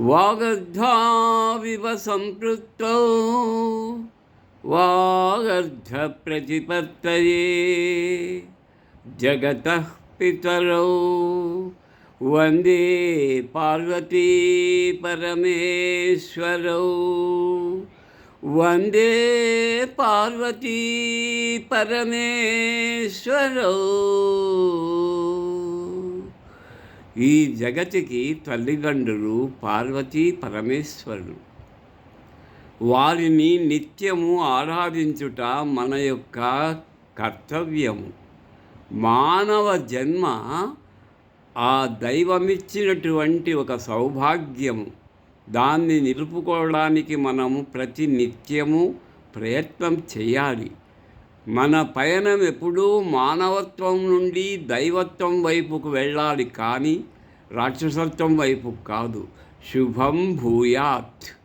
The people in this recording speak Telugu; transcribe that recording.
वागर्धाविव सम्पृक्तौ वागर्धप्रतिपत्तये जगतः पितरौ। वंदे पार्वती परमेश्वरौ। वंदे पार्वती परमेश्वरौ। ఈ జగతికి తల్లిదండ్రులు పార్వతీ పరమేశ్వరుడు. వారిని నిత్యము ఆరాధించుట మన యొక్క కర్తవ్యము. మానవ జన్మ ఆ దైవమిచ్చినటువంటి ఒక సౌభాగ్యము. దాన్ని నిలుపుకోవడానికి మనము ప్రతి నిత్యము ప్రయత్నం చేయాలి. మన పయనం ఎప్పుడూ మానవత్వం నుండి దైవత్వం వైపుకు వెళ్ళాలి కానీ రాక్షసత్వం వైపు కాదు. శుభం భూయాత్.